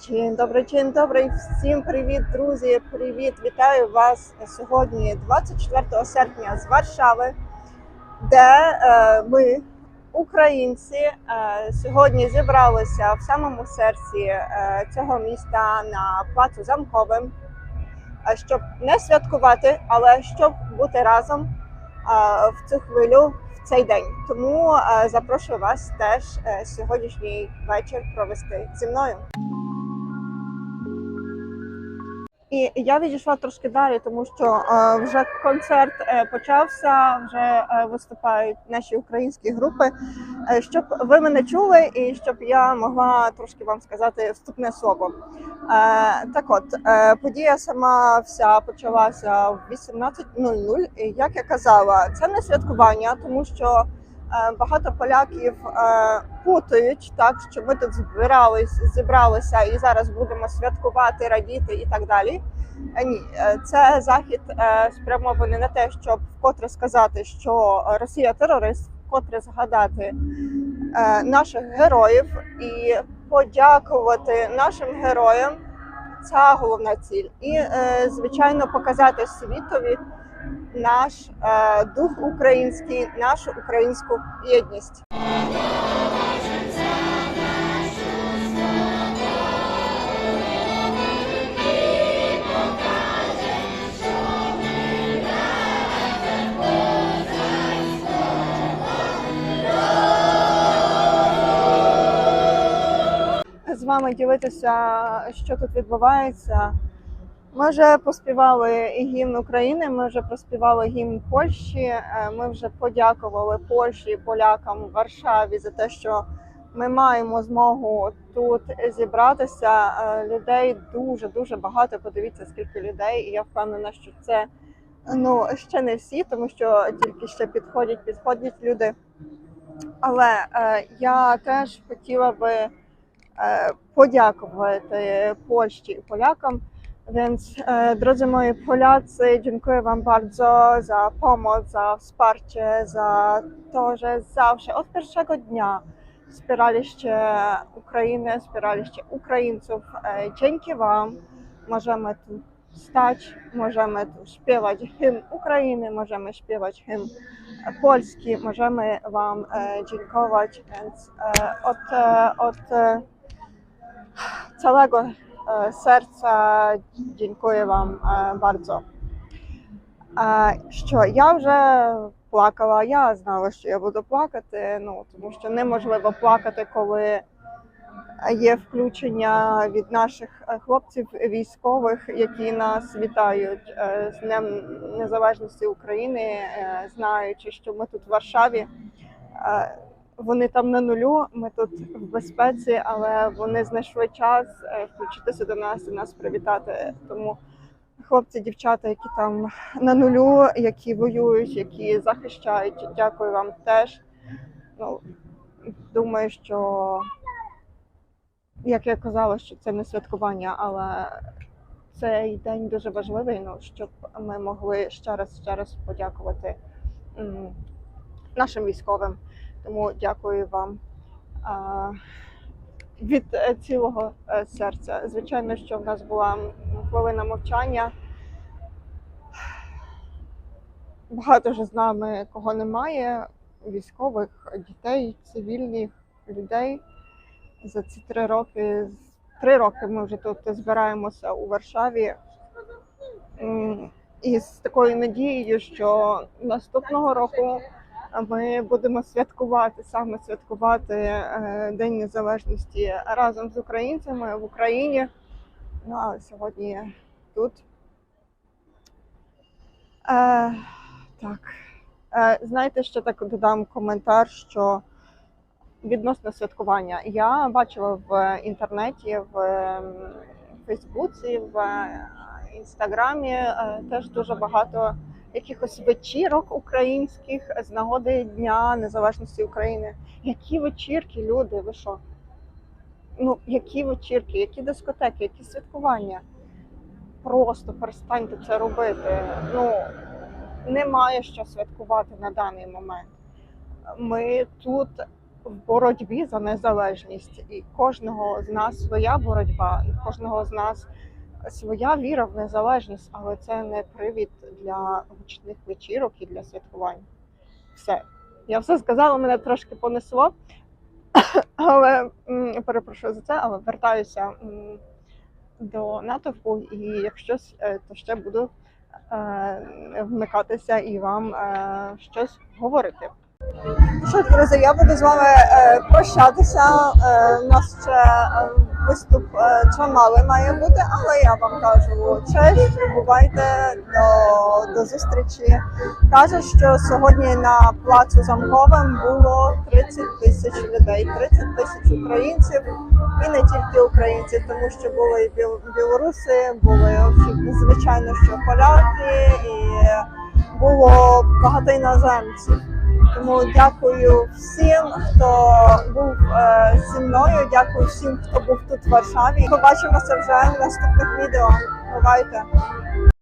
Dzień добрий, dzień добрий. Всім привіт, друзі! Привіт! Вітаю вас сьогодні, 24 серпня з Варшави, де е, ми, українці, е, сьогодні зібралися в самому серці е, цього міста на плацу Замковим, е, щоб не святкувати, але щоб бути разом е, в цю хвилю. в Цей день тому е, запрошую вас теж е, сьогоднішній вечір провести зі мною. І я відійшла трошки далі, тому що е, вже концерт е, почався, вже е, виступають наші українські групи. Щоб ви мене чули, і щоб я могла трошки вам сказати вступне слово. Так от, подія сама вся почалася в 18.00. І як я казала, це не святкування, тому що багато поляків е, путають так, що ми тут збирались, зібралися і зараз будемо святкувати, радіти і так далі. Е, Ні, е, це захід е, спрямований на те, щоб вкотре сказати, що Росія терорист, вкотре згадати е, наших героїв і подякувати нашим героям. Це головна ціль. І, е, звичайно, показати світові наш е, дух український, нашу українську єдність. Вами ділитися, що тут відбувається. Ми вже поспівали і гімн України, ми вже проспівали гімн Польщі. е, Ми вже подякували Польщі полякам Варшаві за те, що ми маємо змогу тут зібратися. Е, Людей дуже дуже багато. Подивіться, скільки людей, і я впевнена, що це ну ще не всі, тому що тільки ще підходять, підходять люди. Але е, я теж хотіла би подякувати Польщі і polakam. Więc e, drodzy moi Polacy, dziękuję Wam bardzo za pomoc, za wsparcie, za to, że zawsze od pierwszego dnia wspieraliście Ukrainę, wspieraliście Ukraińców. E, dzięki Wam możemy tu stać, możemy tu śpiewać hymn Ukrainy, możemy śpiewać hymn Polski, możemy Wam e, dziękować. Więc e, od, e, od e, całego serca dziękuję e, bardzo. Що я вже плакала, я знала, що я буду плакати, ну тому що неможливо плакати, коли є включення від наших е, хлопців військових, які нас вітають е, з Днем Незалежності України, е, знаючи, що ми тут в Варшаві. Вони там на нулю, ми тут в безпеці, але вони знайшли час е, включитися до нас і нас привітати. Тому хлопці, дівчата, які там на нулю, які воюють, які захищають, дякую вам теж. Ну, думаю, що як я казала, що це не святкування, але цей день дуже важливий, ну, щоб ми могли ще раз ще раз подякувати нашим військовим. Тому дякую вам від е, цілого е, серця. Звичайно, що в нас була хвилина мовчання. Багато вже з нами кого немає, військових, дітей, цивільних людей. За ці три роки, три роки ми вже тут збираємося у Варшаві. І з такою надією, що наступного року ми будемо святкувати, саме святкувати е, День Незалежності разом з українцями в Україні. Ну а сьогодні тут. Е, так. Е, знаєте, ще так додам коментар, що відносно святкування. Я бачила в інтернеті, в ем, Фейсбуці, в е, інстаграмі е, теж дуже багато якихось вечірок українських з нагоди Дня Незалежності України. Які вечірки, люди? Ви що? Ну, які вечірки, які дискотеки, які святкування? Просто перестаньте це робити. Ну, немає що святкувати на даний момент. Ми тут в боротьбі за незалежність. І кожного з нас своя боротьба, і кожного з нас своя віра в незалежність, але це не привід для гучних вечірок і для святкувань. Все. Я все сказала, мене трошки понесло. Але перепрошую за це, але вертаюся до натовпу, і якщо е, то ще буду е, вмикатися і вам е, щось говорити. Що, друзі, я буду з вами е, прощатися. Е, у нас ще е, виступ е, чималий має бути, але я вам кажу честь, бувайте до, до зустрічі. Кажуть, що сьогодні на плацу замковим було 30 тисяч людей, 30 тисяч українців і не тільки українців, тому що були і білоруси, були звичайно, що поляки, і було багато іноземців. Тому дякую всім, хто був е, зі мною. Дякую всім, хто був тут в Варшаві. Побачимося вже в наступних відео. Бувайте!